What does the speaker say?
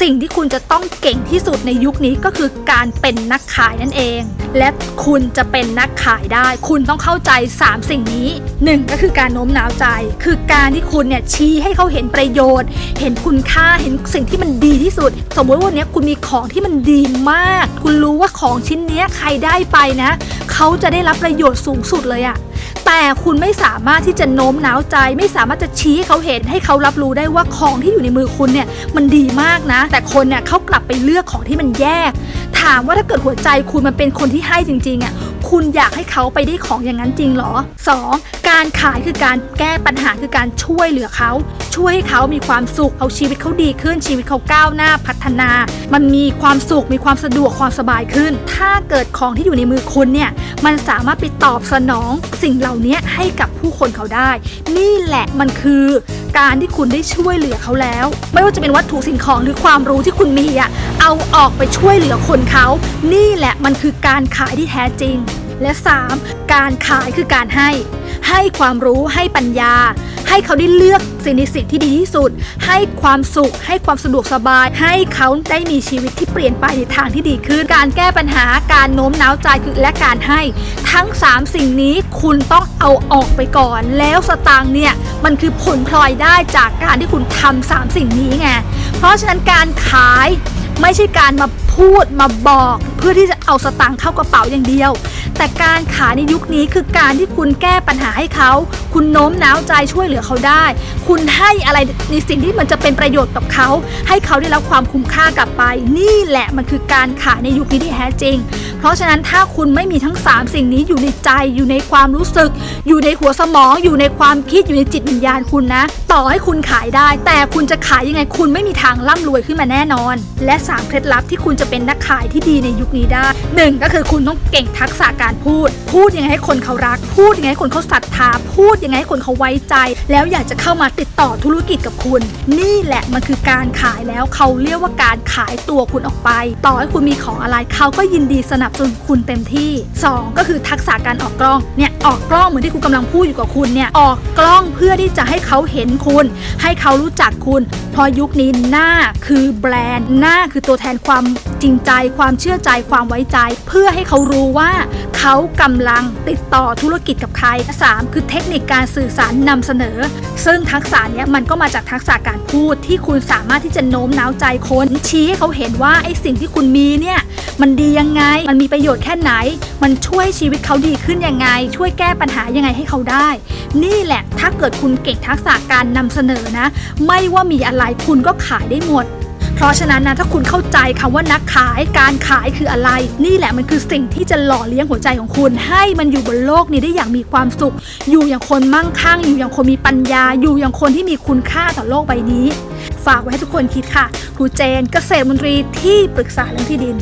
สิ่งที่คุณจะต้องเก่งที่สุดในยุคนี้ก็คือการเป็นนักขายนั่นเอง และคุณจะเป็นนักขายได้ คุณต้องเข้าใจ 3 สิ่งนี้ 1 ก็คือการโน้มน้าวใจ คือการที่คุณเนี่ยชี้ให้เขาเห็นประโยชน์ เห็นคุณค่าเห็นสิ่งที่มันดีที่สุด สมมติว่าวันนี้คุณมีของที่มันดีมาก คุณรู้ว่าของชิ้นเนี้ยใครได้ไปนะ เขาจะได้รับประโยชน์สูงสุดเลยอะ แต่คุณไม่สามารถที่จะโน้มน้าวใจ ไม่สามารถจะชี้ให้เขาเห็นให้เขารับรู้ได้ว่าของที่อยู่ในมือคุณเนี่ยมันดีมากนะ แต่คนเนี่ยเขากลับไปเลือกของที่มันแย่ถามว่าถ้าเกิดหัวใจคุณมันเป็นคนที่ให้จริงๆอะ คุณอยากให้เขาไปได้ของอย่างนั้นจริงเหรอ 2. การขายคือการแก้ปัญหาคือการช่วยเหลือเขา ช่วยให้เขามีความสุขเอาชีวิตเขาดีขึ้นชีวิตเขาก้าวหน้าพัฒนา มันมีความสุขมีความสะดวกความสบายขึ้น ถ้าเกิดของที่อยู่ในมือคุณเนี่ยมันสามารถไปตอบสนองสิ่งเหล่านี้ให้กับผู้คนเขาได้ นี่แหละมันคือการที่คุณได้ช่วยเหลือเขาแล้ว ไม่ว่าจะเป็นวัตถุสิ่งของหรือความรู้ที่คุณมีอะเอาออกไปช่วยเหลือคนเขา นี่แหละมันคือการขายที่แท้จริง และ 3. การขายคือการให้ ให้ความรู้ให้ปัญญา ให้เขาได้เลือกสิ่งในสิ่งที่ดีที่สุด ให้ความสุข ให้ความสะดวกสบาย ให้เขาได้มีชีวิตที่เปลี่ยนไปในทางที่ดีขึ้น การแก้ปัญหาการโน้มน้าวใจคือและการให้ ทั้ง 3 สิ่งนี้คุณต้องเอาออกไปก่อน แล้วสตางค์เนี่ยมันคือผลพลอยได้จากการที่คุณทำสามสิ่งนี้ไงเพราะฉะนั้นการขายไม่ใช่การมาพูดมาบอก เพื่อที่จะเอาสตางค์เข้ากระเป๋าอย่างเดียว แต่การขายในยุคนี้คือการที่คุณแก้ปัญหาให้เขา คุณโน้มน้าวใจช่วยเหลือเขาได้ คุณให้อะไรในสิ่งที่มันจะเป็นประโยชน์กับเขา ให้เขาได้รับความคุ้มค่ากลับไป นี่แหละมันคือการขายในยุคนี้ที่แท้จริง เพราะฉะนั้นถ้าคุณไม่มีทั้ง 3 สิ่งนี้อยู่ในใจอยู่ในความรู้สึก อยู่ในหัวสมอง อยู่ในความคิดอยู่ในจิตวิญญาณคุณนะ ต่อให้คุณขายได้ แต่คุณจะขายยังไงคุณไม่มีทางร่ำรวยขึ้นมาแน่นอน และ 3 เคล็ดลับที่คุณจะเป็นนักขายที่ดีในยุคนี้ได้หนึ่งก็คือคุณต้องเก่งทักษะการพูด พูดยังไงให้คนเขารัก พูดยังไงให้คนเขาศรัทธาพูดยังไงให้คนเขาไว้ใจ แล้วอยากจะเข้ามาติดต่อธุรกิจกับคุณ นี่แหละมันคือการขายแล้วเขาเรียกว่าการขายตัวคุณออกไป ต่อให้คุณมีของอะไรเขาก็ยินดีสนับสนุนคุณเต็มที่ 2 ก็คือทักษะการออกกล้องเนี่ยออกกล้องเหมือนที่คุณกำลังพูดอยู่กับคุณเนี่ยออกกล้องเพื่อที่จะให้เขาเห็นคุณ ให้เขารู้จักคุณพราะยุคนี้หน้าคือแบรนด์หน้าคือตัวแทนความ จริงใจความเชื่อใจความไว้ใจ เพื่อให้เขารู้ว่าเขากำลังติดต่อธุรกิจกับใครและสามคือเทคนิคการสื่อสารนำเสนอ ซึ่งทักษะเนี้ยมันก็มาจากทักษะการพูดที่คุณสามารถที่จะโน้มน้าวใจคนชี้ให้เขาเห็นว่าไอ้สิ่งที่คุณมีเนี่ยมันดียังไง มันมีประโยชน์แค่ไหน มันช่วยชีวิตเขาดีขึ้นยังไง ช่วยแก้ปัญหายังไงให้เขาได้ นี่แหละถ้าเกิดคุณเก่งทักษะการนำเสนอนะ ไม่ว่ามีอะไรคุณก็ขายได้หมด เพราะฉะนั้นนะถ้าคุณเข้าใจคำว่านักขายการขายคืออะไร นี่แหละมันคือสิ่งที่จะหล่อเลี้ยงหัวใจของคุณ ให้มันอยู่บนโลกนี้ได้อย่างมีความสุข อยู่อย่างคนมั่งคั่ง อยู่อย่างคนมีปัญญา อยู่อย่างคนที่มีคุณค่าต่อโลกใบนี้ ฝากไว้ให้ทุกคนคิดค่ะครูเจนเกษตรมนตรีที่ปรึกษาเรื่องที่ดิน